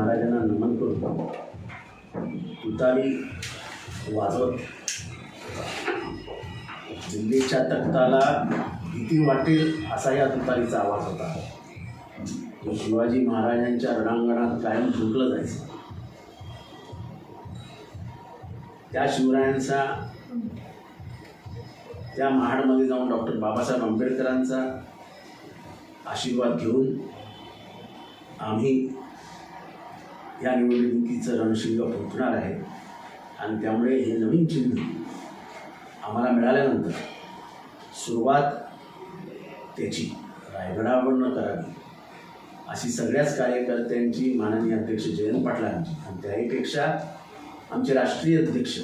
महाराजांना नमन करून तुतारी वाजवत दिल्लीच्या तख्ताला भीती वाटेल असा या तुतारीचा आवाज होता. शिवाजी महाराजांच्या रणांगणात कायम झुकलं जायचं. त्या शिवरायांचा त्या महाडमध्ये जाऊन डॉक्टर बाबासाहेब आंबेडकरांचा आशीर्वाद घेऊन आम्ही या निवडणुकीचं रणशिंग फुंकणार आहे. आणि त्यामुळे हे नवीन चिन्ह आम्हाला मिळाल्यानंतर सुरुवात त्याची रायगडावरनं करावी अशी सगळ्याच कार्यकर्त्यांची माननीय अध्यक्ष जयंत पाटलांची आणि त्याहीपेक्षा आमचे राष्ट्रीय अध्यक्ष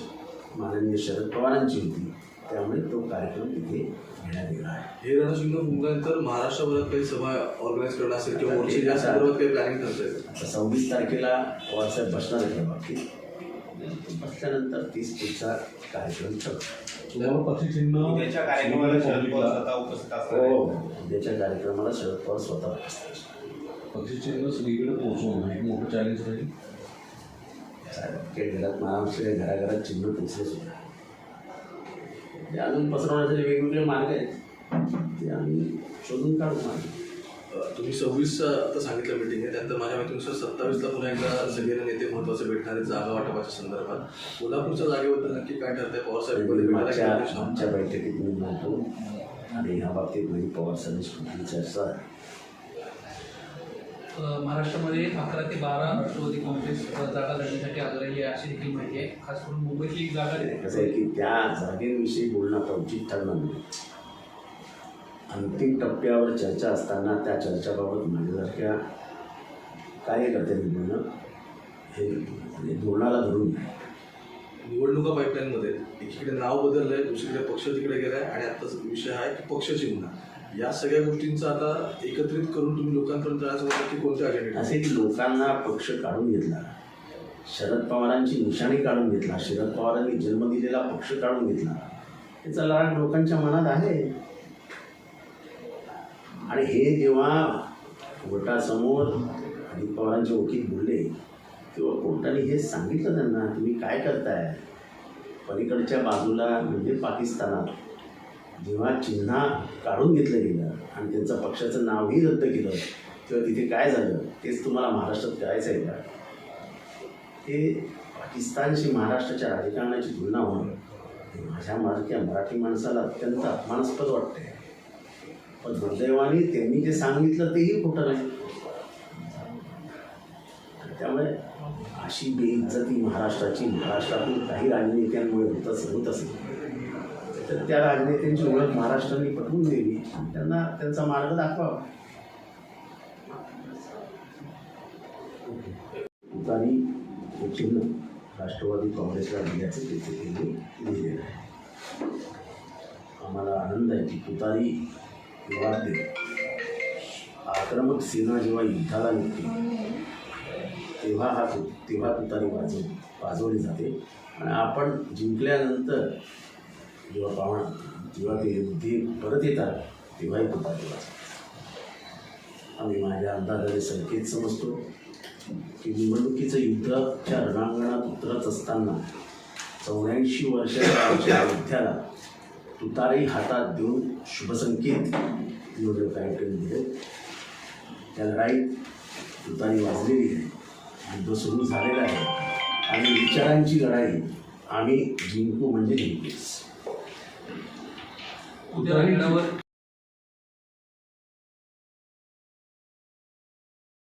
माननीय शरद पवारांची होती. त्यामुळे तो कार्यक्रम तिथे घेण्यात गेला आहे. हे रणशिंग फुंकल्यानंतर महाराष्ट्रभरात काही सभा ऑर्गनाईज करणं असेल किंवा मोर्चे या संदर्भात काही प्लॅनिंग करताय का? आता सव्वीस तारखेला पवारसाहेब बसणार आहेत त्या बाबतीत बसल्यानंतर तीस पुढचा कार्यक्रम ठरतो त्यावर पक्षचिन्ह उद्याच्या कार्यक्रमाला शरद पवार स्वतः उपस्थित असणार हो. आहेत. उद्याच्या कार्यक्रमाला शरद पवार स्वतः पक्षचिन्ह सगळीकडे पोहोचवणं हे एक मोठं चॅलेंज राहील काही घरात महाराष्ट्र घराघरात चिन्ह पोचले सुद्धा ते अजून पसरवण्यासाठी वेगवेगळे मार्ग आहेत ते आम्ही शोधून काढू मार्ग. तुम्ही सव्वीस आता सांगितलं मिटिंग आहे. त्यानंतर माझ्या माहितीनुसार सत्तावीसला पुन्हा एकदा सगळे नेते महत्त्वाचे भेटणार आहेत जागा वाटपाच्या संदर्भात. कोल्हापूरच्या जागेबद्दल नक्की काय ठरतंय? पवारसाहेब. आमच्या बैठकीत मी म्हणतो आणि ह्या बाबतीत माझी पवार साहेबांची चर्चा महाराष्ट्रामध्ये अकरा ते बारा राष्ट्रवादी काँग्रेस जागा लढण्यासाठी आग्रही आहे अशी देखील माहिती आहे खास करून मुंबईतली एक जागा आहे. कसं आहे की त्या जागेविषयी बोलणं आता उचित ठरणार नाही अंतिम टप्प्यावर चर्चा असताना त्या चर्चाबाबत माझ्यासारख्या कार्यकर्त्यांनी बोलणं हे म्हणजे धोरणाला धरून. निवडणुका पाईपलाईनमध्ये एकीकडे नाव बदललंय दुसरीकडे पक्ष तिकडे गेलाय आणि आताच विषय आहे की पक्ष चिन्ह या सगळ्या गोष्टींचा आता एकत्रित करून तुम्ही लोकांपर्यंत जाण्याचं की कोणत्या अजेंडा असे की लोकांना पक्ष काढून घेतला. शरद पवारांची निशाणी काढून घेतला. शरद पवारांनी जन्म दिलेला पक्ष काढून घेतला. याचा लाड लोकांच्या मनात आहे. आणि हे जेव्हा कोर्टासमोर अजित पवारांचे वकील बोलले तेव्हा कोर्टाने हे सांगितलं त्यांना तुम्ही काय करताय? पलीकडच्या बाजूला म्हणजे पाकिस्तानात. जेव्हा चिन्ह काढून घेतलं गेलं आणि त्यांचं पक्षाचं नावही रद्द केलं तेव्हा तिथे काय झालं तेच तुम्हाला महाराष्ट्रात करायचं आहे का? हे पाकिस्तानशी महाराष्ट्राच्या राजकारणाची तुलना होणं हे माझ्या मराठी माणसाला अत्यंत अपमानास्पद वाटते पण दुर्दैवाने त्यांनी जे सांगितलं तेही खोटं नाही. त्यामुळे अशी बेइज्जती महाराष्ट्राची महाराष्ट्रातून काही राजनेत्यांमुळे होत होत असेल. तर त्या राजनेत्यांची ओळख महाराष्ट्राने पटवून द्यावी त्यांना त्यांचा मार्ग दाखवावा तुतारी चिन्ह राष्ट्रवादी काँग्रेसला दिल्याचं तिथे त्यांनी लिहिलेलं आहे. आम्हाला आनंद आहे की तुतारी वाद्य आक्रमक सेना जेव्हा युद्धाला निघते तेव्हा हा तेव्हा तुतारी वाजव वाजवली जाते. आणि आपण जिंकल्यानंतर जेव्हा पाहुणा जेव्हा ते युद्धे परत येतात तेव्हाही तुतारी वाजवतात आम्ही माझ्या अंदाजाने संकेत समजतो की निवडणुकीचं युद्धाच्या रणांगणात उतरत असताना चौऱ्याऐंशी वर्षाच्या आमच्या युद्धाला तुतारी हातात देऊन शुभसंकेत निवडणूक आयोगाने दिले त्या लढाईत तुतारी वाजलेली आहे युद्ध सुरू झालेलं आहे आणि विचारांची लढाई आम्ही जिंकू म्हणजे जिंकूच. उद्या रंगणावर